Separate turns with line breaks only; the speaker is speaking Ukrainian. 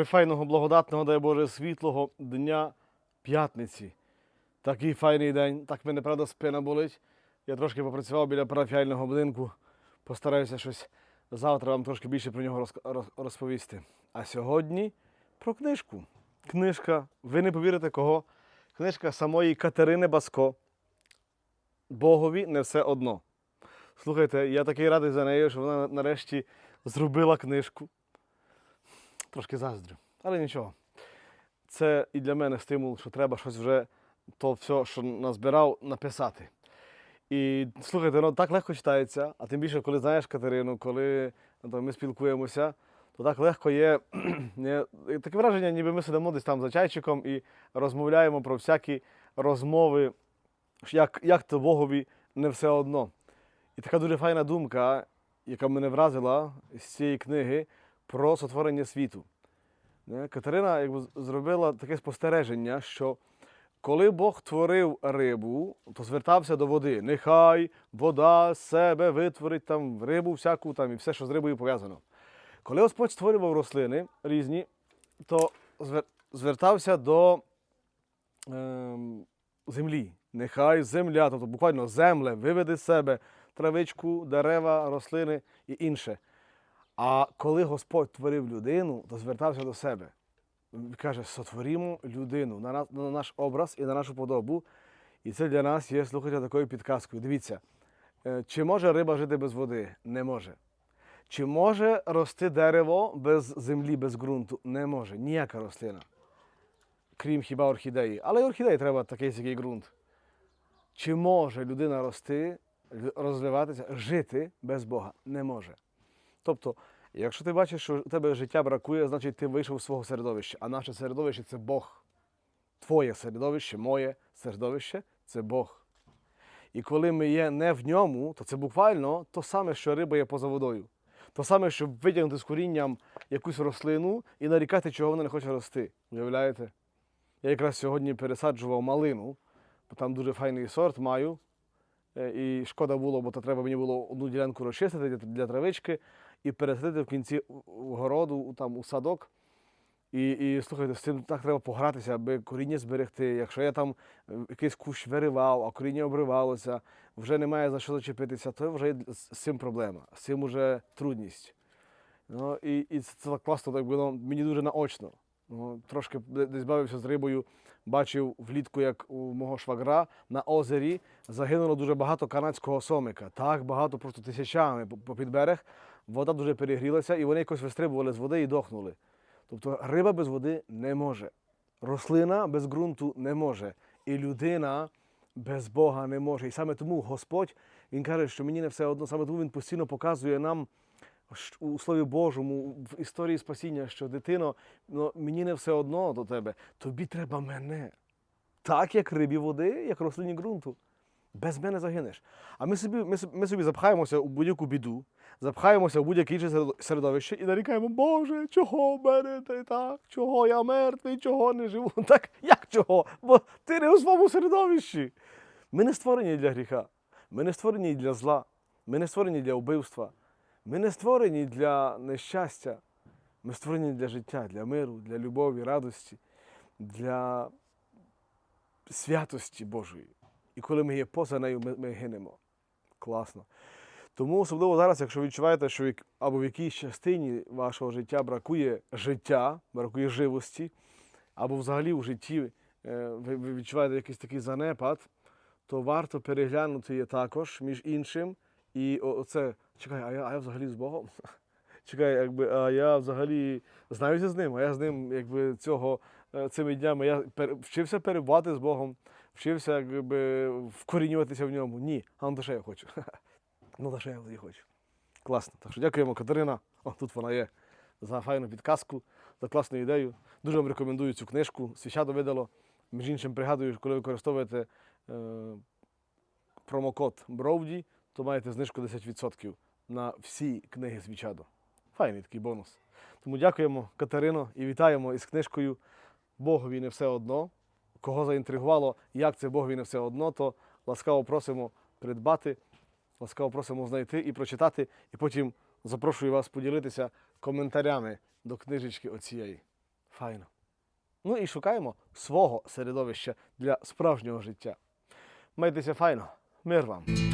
Прифайного, благодатного, дай Боже, світлого дня п'ятниці. Такий файний день. Так мене, правда, спина болить. Я трошки попрацював біля парафіального будинку. Постараюся щось завтра вам трошки більше про нього розповісти. А сьогодні про книжку. Книжка, ви не повірите кого? Книжка самої Катерини Баско. Богові не все одно. Слухайте, я такий радий за нею, що вона нарешті зробила книжку. Трошки заздрю, але нічого. Це і для мене стимул, що треба щось вже то все, що назбирав, написати. І слухайте, ну так легко читається, а тим більше, коли знаєш Катерину, коли ну, ми спілкуємося, то так легко є таке враження, ніби ми сидимо десь там за чайчиком і розмовляємо про всякі розмови, як, як то Богові не все одно. І така дуже файна думка, яка мене вразила з цієї книги про сотворення світу. Катерина якби, зробила таке спостереження, що коли Бог творив рибу, то звертався до води. Нехай вода з себе витворить там рибу всяку там, і все, що з рибою пов'язано. Коли Господь створював рослини різні, то звер- звертався до ем, землі. Нехай земля, тобто буквально земле, виведе з себе травичку, дерева, рослини і інше. А коли Господь творив людину, то звертався до себе. Він каже, сотворімо людину на, на наш образ і на нашу подобу. І це для нас є, слухайте, такою підказкою. Дивіться, е, чи може риба жити без води? Не може. Чи може рости дерево без землі, без ґрунту? Не може. Ніяка рослина. Крім хіба орхідеї. Але й орхідеї треба такий який ґрунт. Чи може людина рости, розвиватися, жити без Бога? Не може. Тобто, якщо ти бачиш, що у тебе життя бракує, значить ти вийшов з свого середовища. А наше середовище це Бог. Твоє середовище, моє середовище це Бог. І коли ми є не в ньому, то це буквально то саме, що риба є поза водою. То саме, щоб витягнути з корінням якусь рослину і нарікати, чого вона не хоче рости. Уявляєте? Я якраз сьогодні пересаджував малину, бо там дуже файний сорт маю. Е, І шкода було, бо то треба мені було одну ділянку розчистити для, для травички і пересадити в кінці городу, там у садок. І, і слухайте, з цим так треба погратися, аби коріння зберегти. Якщо я там е, якийсь кущ виривав, а коріння обривалося, вже немає за що зачепитися, то вже з цим проблема, з цим вже трудність. Ну, і, і це, це класно, так було мені дуже наочно. Ну, трошки десь бавився з рибою, бачив влітку, як у мого швагра на озері загинуло дуже багато канадського сомика. Так багато, просто тисячами по- попід берег. Вода дуже перегрілася, і вони якось вистрибували з води і дохнули. Тобто риба без води не може, рослина без ґрунту не може, і людина без Бога не може. І саме тому Господь Він каже, що мені не все одно, саме тому Він постійно показує нам у Слові Божому, в історії спасіння, що дитино, ну, мені не все одно до тебе, тобі треба мене. Так, як рибі води, як рослині ґрунту. Без мене загинеш. А ми собі, ми, ми собі запхаємося у будь-яку біду, запхаємося у будь-яке інше середовище і нарікаємо, Боже, чого в мене й так? Чого я мертвий, чого не живу? Так як чого? Бо ти не у своєму середовищі. Ми не створені для гріха, ми не створені для зла, ми не створені для вбивства, ми не створені для нещастя. Ми створені для життя, для миру, для любові, радості, для святості Божої. І коли ми є поза нею, ми, ми гинемо. Класно. Тому особливо зараз, якщо відчуваєте, що або в якійсь частині вашого життя бракує життя, бракує живості, або взагалі в житті е, ви відчуваєте якийсь такий занепад, то варто переглянути її також, між іншим. І оце, чекай, а я, а я взагалі з Богом? Чекай, якби, а я взагалі знаюся з ним, а я з ним якби, цього, е, цими днями я пер- вчився перебувати з Богом, вчився якби, вкорінюватися в ньому. Ні, а то що я хочу. Ну, то що я тоді хочу. Класно. Так що дякуємо, Катерина. О, тут вона є. За файну підказку, за класну ідею. Дуже вам рекомендую цю книжку. Свічадо видало. Між іншим, пригадую, коли використовуєте е, промокод Бровді, то маєте знижку 10% на всі книги Свічадо. Файний такий бонус. Тому дякуємо, Катерино, і вітаємо із книжкою Богові не все одно. Кого заінтригувало, як це Богові не все одно, то ласкаво просимо придбати, ласкаво просимо знайти і прочитати. І потім запрошую вас поділитися коментарями до книжечки оцієї. Файно. Ну і шукаємо свого середовища для справжнього життя. Майтеся файно. Мир вам!